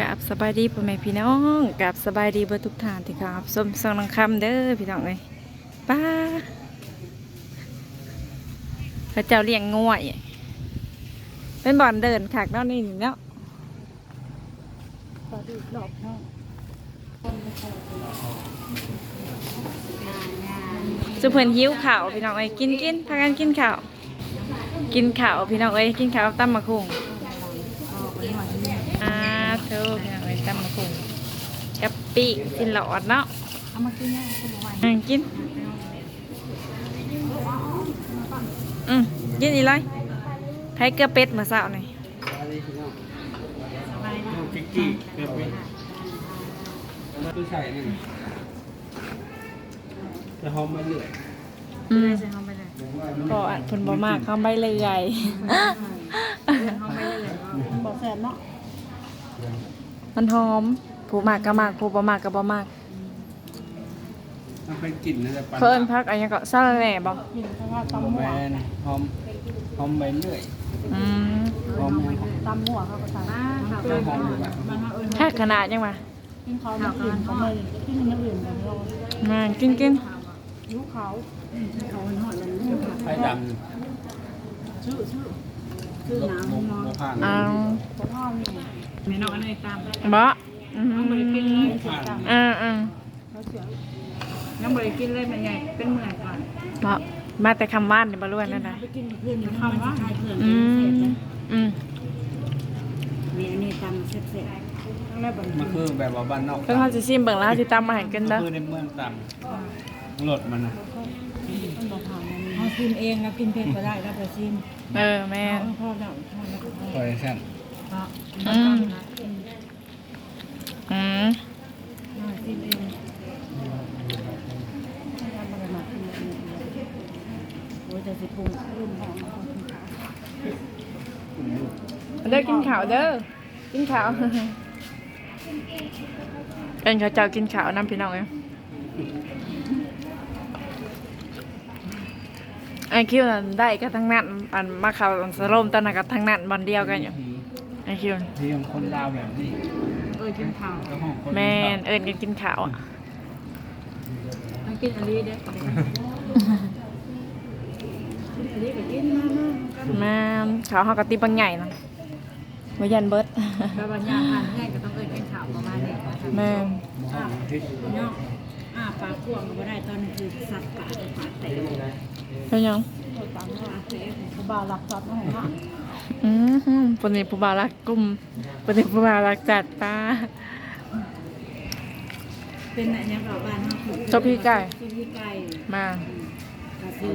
กับสบายดีพ่อแม่พี่น้องกับสบายดีเบอร์ทุกท่านที่ครับส้มสองนังคำเด้อพี่น้องเอ้ยป้าพระเจ้าเลี้ยงง่วยเป็นบ่อนเดินขากเนาะนี่เนาะสุเพิ่นหิ้วข่าวพี่น้องเอ้ยกินกินพากันกินข่าว กินข่าวพี่น้องเอ้ยกินข่าวตั้มมะคุง อ่าเธอพี่น้องเอ้ยตั้มมะคุงกะ ปิกินหลอดเนาะเอามากินเนี่ยคุณหวานกิน อืมกินอีไรไผ่เกลือเป็ดมาสาวหน่อยสบายนะกิ๊กกี้เกือบไปคือใส่นี่จะหอมมาเรื่อยอืมใส่หอมไปเลยก็อันเพิ่นบ่มากเข้าใบเลยใหญ่หอมไปเลยบอกแสบเนาะมันหอม ผู้มากก็มากผู้บ่มากก็บ่มากมันเป็นกลิ่นนะแต่ปันเพิ่นพักอันยังก็ซาลาแหน่บ่กินข้าวหอตำมหมแมวนหอมหอมไปเรื่อยอืมหอมแมนตำหมวเขาก็สั่งข้าวจะหอมอยู่แบบมันมาเอิญแค่ขนาดยังมากินเขาไม่กินเขาไม่กินอย่างอื่นแบบเรามากินกินยุเขาเขาหอดมันไฟดชื่อชื่อชื่อำลบน้ำลบนอนลบผ่านเอาเขาพ่อนี่ไม่นอนในตามบ่ อืมน้ำบริกินเลยผ่านอ่าอ่าเขาเสียน้ำบริกินเลยมันใหญ่เป็นเมื่อยก่อนบ่มาแต่คำว่านนี่บ่รู้ว่านั่นน่ะไปกินเพื่อนคำว่าเพื่อนอืมอืมมีอันนี้ตำเสร็จๆทั้งแรกบันมันคือแบบว่าบ้านนอกเพิ่นเขาสิซิมเบิ่งแล้วสิตามมาให้กันมัเด้อคือในเมืองต่ำรถมันนะเขาชิมเองแล้วกินเผ็ดก็ได้แล้วไปชิมเออแม่นพ่อเดาพ่อแล้วก็คอยแค่นพ่ออืมอืมชิมเองทำอะไรมาชิมเองโอ้ยจะสิปรุงรุ่นหอมเด้อกินข้าวเด้อกินข้าวเอ็นเขาเจ้ากินข้าวนํพี่น้องเอ้ยไอคิวนั่นได้ก็ทั้งนั้นอันมาเข้าสโลมตอนนั้นก็ทั้งนั้นบอลเดียวกันอยู่ไอคิวที่ของคนลาวแบบนี้เอ้ย กินข้าวแม่นเอิญกันกินข้าวอะต้องกินอันนี้เด้ออันนี้ก็กินมามามาข้าวเฮากะติบังใหญ่นะบ่ยันเบิดแต่บางอย่างทานง่ายก็ต้องเอ้ยกินข้าวประมาณนี้แม่นอ่าเนาะอ่าปลาพวงก็บ่ได้ตอนนี้คือสัตว์ป่าจะป่าเตะเป็นหยังปลาว่าเตะเขาบ่าวรักสัตว์นะฮะ อือหือปนี้ผู้บ่าวรักกลุ่มปนี้ผู้บ่าวรักจัดป้า เป็นอะไรเนี่ยกับบ้านเฮาคือเจ้าพี่ไก่ เจ้าพี่ไก่มาก็ซื้อ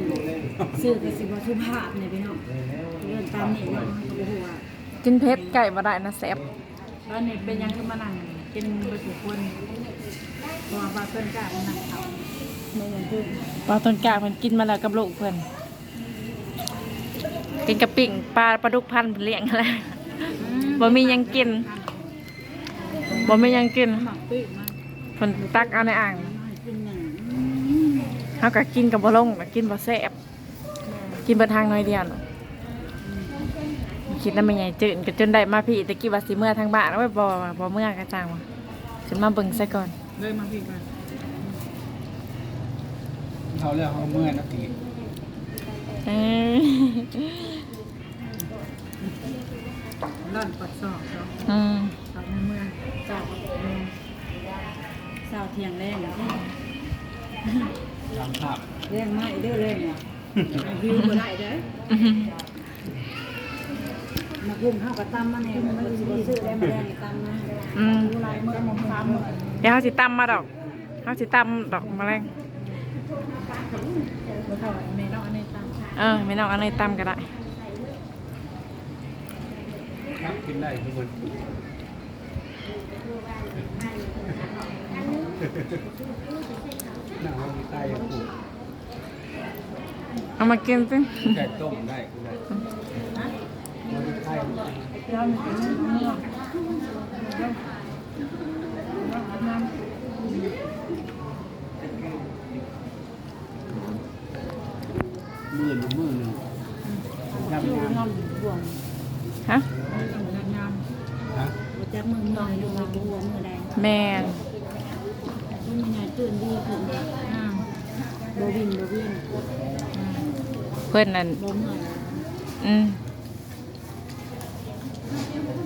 ซื้อก็สิบ่สุภาพเนี่ยพี่น้องเรื่องตามนี่เนาะเขาก็บ่ฮู้ว่ากินเผ็ดไก่บ่ได้นะแซ่บตอนนี้เป็นหยังคือมานั่งกินบ่ถูกคนเพราะว่าปลาเพิ่นกล้ามานั่งเขาไม่เหมือนเพิ่นปลาต้นกล้าเพิ่นกินมาแล้วกับลูกเพิ่น กินกับปิ่งปลาปลาดุกพันธุ์เพิ่นเลี้ยงอะไรบ่มีหยังกินบ่มีหยังกินหมักปิ้งมันเพิ่นตักเอาในอ่างให้กินหยังเฮาก็กินกับบ่ลงน่ะกินบ่แซ่บกินเบิดทางน้อยเดียวน่ะคิดนำแม่ใหญ่จืดก็จนได้มาพี่ตะกี้ว่าสิเมื่อทางบ้านเอาไว้บ่บ่เมื่อก็จ้างว่าฉันมาเบิ่งซะก่อนเลยมาพี่กันเขาเรียกเขาเมื่อยนาทีเอ้ย ร่อนปัดซอกเนาะอืมสาวในเมืองสาวเมืองสาวเทียงแรงอะตามภาพแรงไม้เด้อแรงอะวิวบ่ได้เด้ออื้อหือมากุ้งเฮาก็ตำมาแน่มันสิบ่ซื้อได้มาแรงนี่ตำมาอืมดูลายมือมองซ้ำมือเดี๋ยวเขาสิตำมาดอกเขาสิตำดอกแมลงบ่เท่าไหร่แม่น้องอันนี้ตำเออไม่นอกอันนี้ตำก็ได้ ครับกินได้ทุกคนหนังเรามีไก่ปลูกเอามากินสิไก่ต้มได้กูได้เรามีไก่ แล้วมันเป็นเนื้อน้ำ มือหนึ่งมือหนึ่งยำ ชื่อยำ น้ำบ่วง ฮะ น้ำน้ำ ฮะ บ่จักมือน้อง ให้ดูว่าบัวมือใด แม่นมันมีงานตื่นดีขึ้นอ่าโบวินโบวินเพิ่นนั่นโบเมื่อยอืม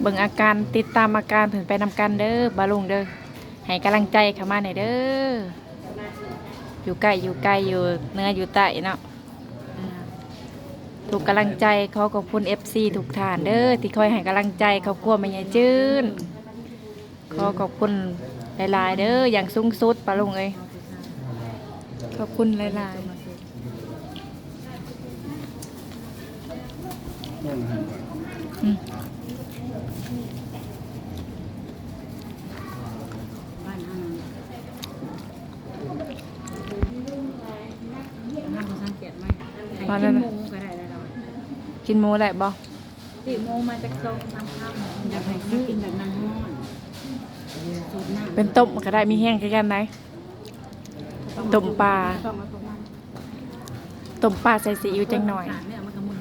เบิ่งอาการติดตามอาการเพิ่นไปนำกันเด้อบาลุงเด้อให้กำลังใจเข้ามาหน่อยเด้ออยู่ใกล้อยู่ไกลอยู่เหนื้ออยู่ใต้เนาะอ่า ถูกกำลังใจขอขอบคุณ FC ทุกท่านเด้อที่คอยให้กำลังใจครอบครัวแม่ยายจื้น ขอขอบคุณหลายๆเด้ออย่างสูงสุดปาลุงเอ้ยขอบคุณหลายๆอืมบ้านห้างห้างเขาสังเกตไหมใครกินหมูก็ได้แล้วกินหมูได้บ่สี่โมงมาจากโซนทำข้าวอยากให้กินแบบน้ำห้นสูตรน้ำ เป็นต้มก็ได้มีแห้งคือกันไหมต้มปลาต้องมาต้มมันต้มปลาใส่ซีอิ๊วจังหน่อย เนี่ยมันก็มึน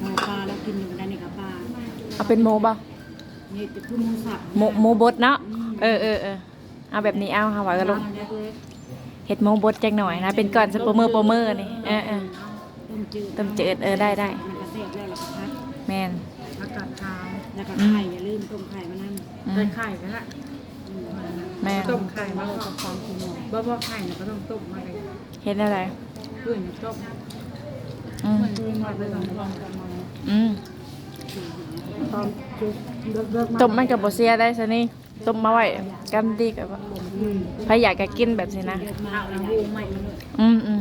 หมูปลาแล้วกินอยู่ได้ในกับปลาเอาเป็นหมูบ่นี่จะคือหมูสับหมูหมูบดเนาะเออเออเออเอาแบบนี้เอาค่ะว่าก็ลงเล็กเห็ดหมูบดจังหน่อยนะ เป็นก่อนสปเมอร์โปรเมอร์นี่เออเออต้มจืดต้มจืดเออได้ได้มันก็เสียบแล้วเราก็พัดแมนผักกาดขาวแล้วก็อืมไข่อย่าลืมต้มไข่มานั่นอืมใส่ไข่ก็ละ แม่นต้มไข่มาก็ความคุณหมอบ่บ่ไข่เนี่ยก็ต้องต้มมาเลยเห็ดอะไรเพื่อนต้มอืมเหมือนคือหมดไปสองฟองกันมาอืมตอนจุดเลิกเลิกต้มมันกับบเซียได้ซะนี่ต้มมาไว้กันดีกับว่าอืมใครอยากจะกินแบบนี้นะเลิกมาแล้วหูใหม่มาเลยอืมอืม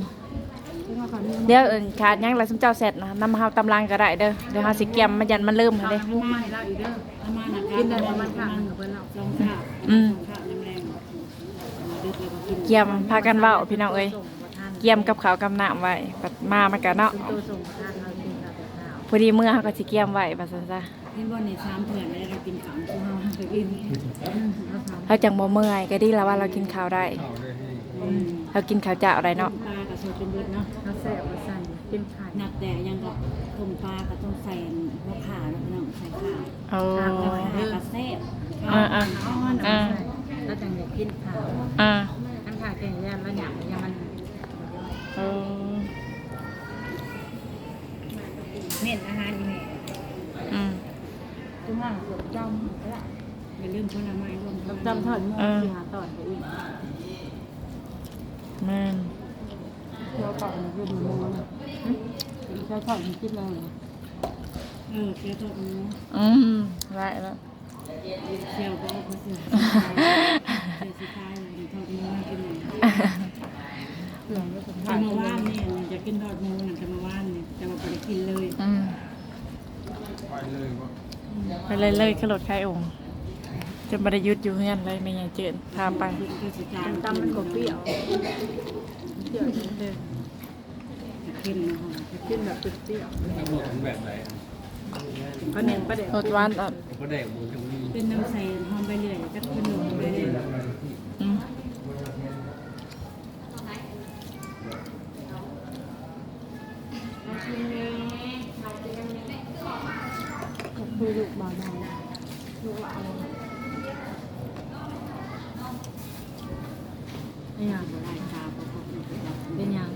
ซึ่งว่าเขาเนี่ยเดี๋ยวเอิ้นขาดหยังไรสมเจ้าเสร็จนะนำเฮาตำลังก็ได้เด้อเดี๋ยวเฮาสิเกียมมันยันมันลืมหั่นเด้หูใหม่แล้วอีกเด้อประมาณนั้นกินได้ประมาณข้างหนึ่งเพิ่นเอาลองข้าวอืมข้าวน้ำแรงดึกแล้วก็กิน เกียมพากันเว้าพี่น้องเอ้ยส่งประทานเกียมกับขาวกับน้ำไว้ปัดมามันก็เนาะตัวส่งประทานเรากินกับข้าวพอดีเมื่อเขาก็สิเกียมไว้ว่าซั่นซะเห็นว่าในสามเถื่อนไม่ได้เรากินขำคือเฮาเคยกินอืมเราทเขาจังบ่เมื่อยก็ดีแล้วว่าเรากินข้าวได้เข้าเลยให้ำอืมเรากินข้าวเจ้าได้เนาะปลากับโซเป็นเบิดเนาะเขาแซ่บมาสั่นเป็นไข่หนักแต่ยังกับต้มปลาก็ต้องใส่หัวขาแล้วพี่น้องใส่ข้าวโอ้ข้าวกับแซ่บอ่าอ่าอ่อนอ่าแล้วจังอยากกินข้าวอ่า ขั้นขาแกงแย่แล้วหยาบยามันเออเม็ดอาหารนี่แม่อืมตุ้งห่างเกือบจำแล้วอย่าลืมผลไม้รวมจำถอดหม้อที่หาตอนไปอีกแม่นเราตอนอยู่ดูมือใช้ถอดกินเลยเออเคี่ยวถอดมืออืมได้แล้ว เคี่ยวก็เอาไปเสียเคี่ยวสุดท้ายเลยถอดมือกินเลยจะมาว่านเนี่ยจะกินทอดมือนะจะมาว่านเนี่ยจะมาไปกินเลยอืมไปเลยว่ไปเลยเลยขลดไข่องค์จนบ่ได้ยุดอยู่เฮือนเลยไม่ยังเจินพาไปคือสุดท้ายตำมันก็เปรี้ยวเปรี้ยวเดินกินนะคะกินแบบเปรี้ยวถ้าหมดถึงแบบไหน เขาเน้นประเดี๋ยวรสหวานอ่อนก็ได้หมูตรงนี้เป็นน้ำใสหอมใบเลื่อยกับขนมใบเลื่อยอืมคือลูกบาดาลูกหลานนี่ยังลายตาเป็นยัง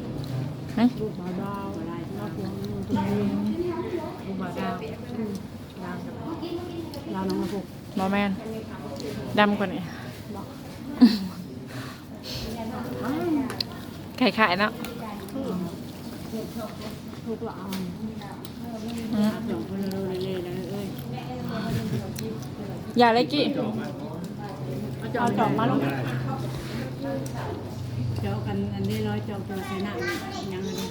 เฮ้ย ลูกบาดาวลายที่ว่าพวงตรงนี้ลูกบา ดาวน้องมาพกบอแมนดำกว่านี้ไข่ไข่เนาะลูกหลานอืมสองคนเร็วๆเลยนะเอ้ยอย่าเลยกี้เอาจอกมาลูกเจากันอันนี้ร้อยจอกจอกใส่หน้ายังอันนี้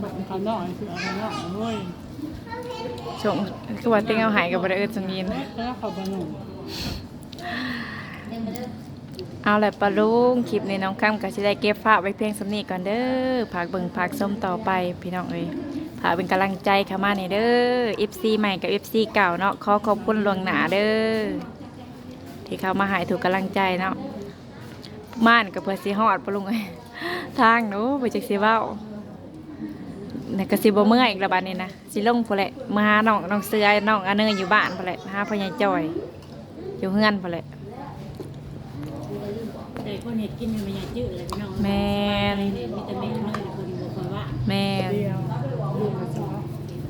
แบบข้างนอกคือข้างนอกเว้ย ส่งคือว่าเต็งเอาหายกับบริเอิญสมีนเขาบนุเอาแหละปะลุงคลิปนี้น้องข้ามก็จะได้เก็บฝากไว้เพียงสำนีก่อนเด้อผากเบิ่งผากส้มต่อไปพี่น้องเอ้ยผากเป็นกำลังใจเข้ามาในเด้อ FC ใหม่กับ FC เก่าเนาะขอขอบคุณลวงหนาเด้อที่เข้ามาหายถูกกำลังใจเนาะม่านกับเพื่อสิฮอดปะลุงเอ้ยทางหนูไปจากสิเว้า นี่ก็สิบ่เมื่อยอีกระบาดนี่นะสิลงพุ่แหละมาหาน้องน้องเสือน้องอันเนยอยู่บ้านพุ่แหละหาพ่อใหญ่จ้อย อยู่เฮือนพุ่แหละ แต่คนเห็ดกินมันไม่อยาจืดเลยพี่น้แม่น มีแม่แม่